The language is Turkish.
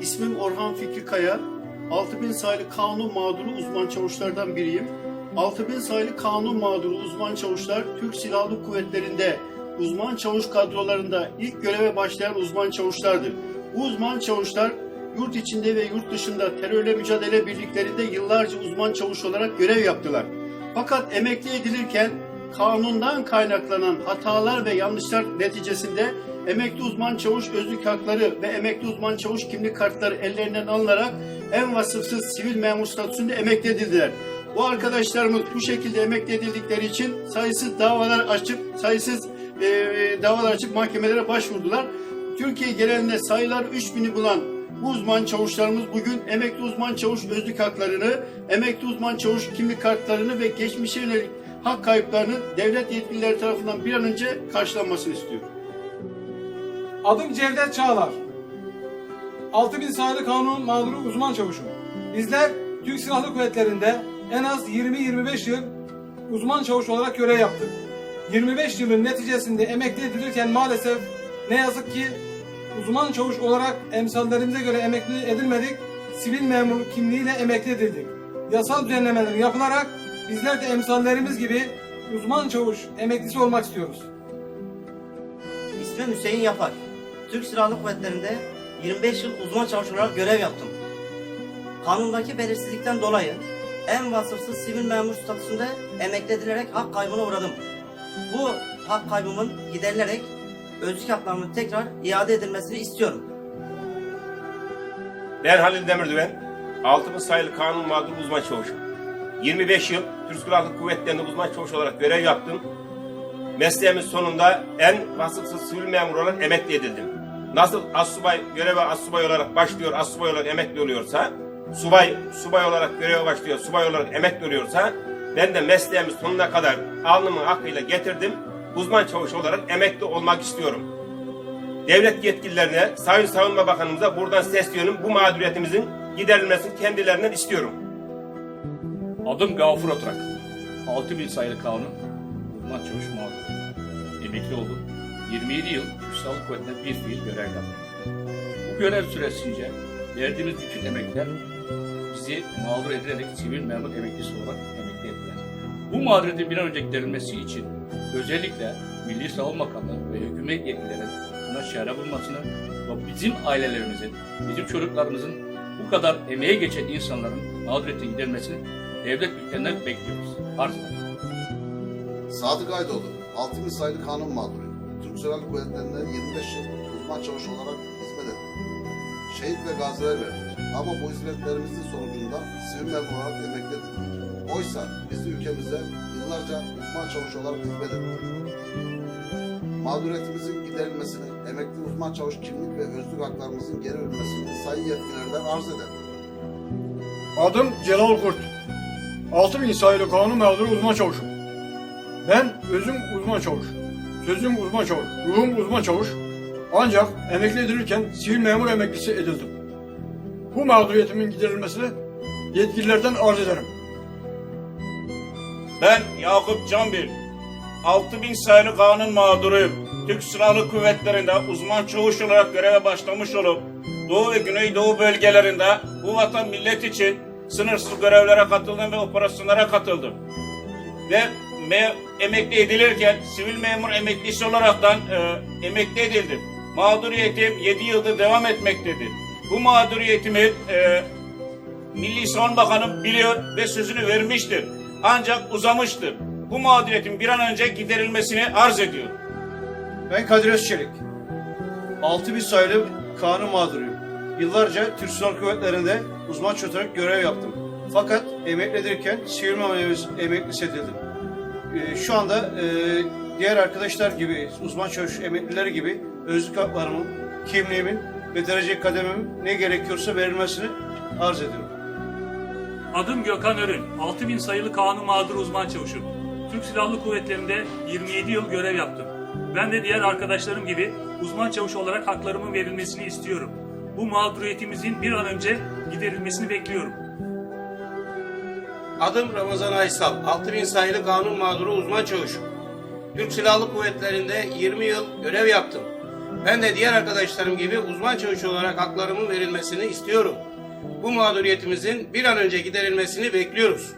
İsmim Orhan Fikri Kaya. 6000 sayılı kanun mağduru uzman çavuşlardan biriyim. 6000 sayılı kanun mağduru uzman çavuşlar Türk Silahlı Kuvvetleri'nde uzman çavuş kadrolarında ilk göreve başlayan uzman çavuşlardır. Bu uzman çavuşlar yurt içinde ve yurt dışında terörle mücadele birliklerinde yıllarca uzman çavuş olarak görev yaptılar. Fakat emekli edilirken kanundan kaynaklanan hatalar ve yanlışlar neticesinde emekli uzman çavuş özlük hakları ve emekli uzman çavuş kimlik kartları ellerinden alınarak en vasıfsız sivil memur statüsünde emekli edildiler. Bu arkadaşlarımız bu şekilde emekli edildikleri için sayısız davalar açıp sayısız eee, davalar açıp mahkemelere başvurdular. Türkiye genelinde sayılar 3000'i bulan bu uzman çavuşlarımız bugün emekli uzman çavuş özlük haklarını, emekli uzman çavuş kimlik kartlarını ve geçmişe yönelik hak kayıplarının devlet yetkilileri tarafından bir an önce karşılanmasını istiyor. Adım Cevdet Çağlar. 6000 sayılı kanun mağduru uzman çavuşum. Bizler Türk Silahlı Kuvvetleri'nde en az 20-25 yıl uzman çavuş olarak görev yaptık. 25 yılın neticesinde emekli edilirken maalesef ne yazık ki uzman çavuş olarak emsallerimize göre emekli edilmedik. Sivil memur kimliğiyle emekli edildik. Yasal düzenlemeler yapılarak bizler de emsallerimiz gibi uzman çavuş emeklisi olmak istiyoruz. İsmim Hüseyin Yapar. Türk Silahlı Kuvvetleri'nde 25 yıl uzman çavuş olarak görev yaptım. Kanundaki belirsizlikten dolayı en vasıfsız sivil memur statüsünde emekli edilerek hak kaybına uğradım. Bu hak kaybımın giderilerek özlük haklarımın tekrar iade edilmesini istiyorum. Ben Halil Demirdüven, 6000 sayılı kanun mağdur uzman çavuşum. 25 yıl Türk Silahlı Kuvvetleri'nde uzman çavuş olarak görev yaptım. Mesleğimin sonunda en vasıfsız sivil memur olarak emekli edildim. Nasıl assubay göreve assubay olarak başlıyor, assubay olarak emekli oluyorsa, subay subay olarak göreve başlıyor, subay olarak emekli oluyorsa, ben de mesleğimin sonuna kadar alnımın hakkıyla getirdim. Uzman çavuş olarak emekli olmak istiyorum. Devlet yetkililerine, Sayın Savunma Bakanımıza buradan sesleniyorum. Bu mağduriyetimizin giderilmesini kendilerinden istiyorum. Adım Gafur Oturak. 6000 sayılı kanun uzman çavuş mağdur. Emekli oldum. 27 yıl Türk Silahlı Kuvvetleri'nde bir fiil görev yaptım. Bu görev süresince verdiğimiz bütün emekler bizi mağdur edilerek sivil memur emeklisi olarak emekli ettiler. Bu mağduriyetin bir an önce giderilmesi için özellikle Milli Savunma Bakanlığı ve hükümet yetkililerinin buna çare bulmasını ve bizim ailelerimizin, bizim çocuklarımızın bu kadar emeğe geçen insanların mağduriyetin giderilmesini devlet büyüklerinden bekliyoruz. Arz. Sadık Aydoğdu, 6000 sayılı kanun mağduru. Türk Silahlı Kuvvetleri'nde 25 yıl uzman çavuş olarak hizmet ettim. Şehit ve gaziler verdik. Ama bu hizmetlerimizin sonucunda sivil memur olarak emekli edildik. Oysa biz ülkemize yıllarca uzman çavuş olarak hizmet ettik. Mağduriyetimizin giderilmesini, emekli uzman çavuş kimlik ve özlük haklarımızın geri verilmesini sayın yetkililerden arz ederim. Adım Celal Kurt. 6000 sayılı kanun mağduru uzman çavuşum. Ben özüm uzman çavuş. Sözüm uzman çavuş. Ruhum uzman çavuş. Ancak emekli edilirken sivil memur emeklisi edildim. Bu mağduriyetimin giderilmesini yetkililerden arz ederim. Ben Yakup Canbil. 6000 sayılı kanun mağduruyum. Türk Silahlı Kuvvetleri'nde uzman çavuş olarak göreve başlamış olup Doğu ve Güneydoğu bölgelerinde bu vatan millet için sınırsız görevlere katıldım ve operasyonlara katıldım. Ve me- emekli edilirken sivil memur emeklisi olaraktan e, emekli edildim. Mağduriyetim 7 yıldır devam etmektedir. Bu mağduriyetimi e, Milli Savunma Bakanı biliyor ve sözünü vermiştir. Ancak uzamıştır. Bu mağduriyetin bir an önce giderilmesini arz ediyor. Ben Kadir Özçelik. 6000 sayılı kanun mağduruyum. Yıllarca Türk Silahlı Kuvvetleri'nde uzman olarak görev yaptım. Fakat emekli sivil memur emeklisi edildim. Ee, şu anda e, diğer arkadaşlar gibi, uzman çavuş emeklileri gibi özlük haklarımın, kimliğimin ve derece kadememin ne gerekiyorsa verilmesini arz ediyorum. Adım Gökhan Örün. 6000 sayılı kanun mağdur uzman çavuşum. Türk Silahlı Kuvvetleri'nde 27 yıl görev yaptım. Ben de diğer arkadaşlarım gibi uzman çavuş olarak haklarımın verilmesini istiyorum. Bu mağduriyetimizin bir an önce giderilmesini bekliyorum. Adım Ramazan Aysal. 6000 sayılı kanun mağduru uzman çavuş. Türk Silahlı Kuvvetleri'nde 20 yıl görev yaptım. Ben de diğer arkadaşlarım gibi uzman çavuş olarak haklarımın verilmesini istiyorum. Bu mağduriyetimizin bir an önce giderilmesini bekliyoruz.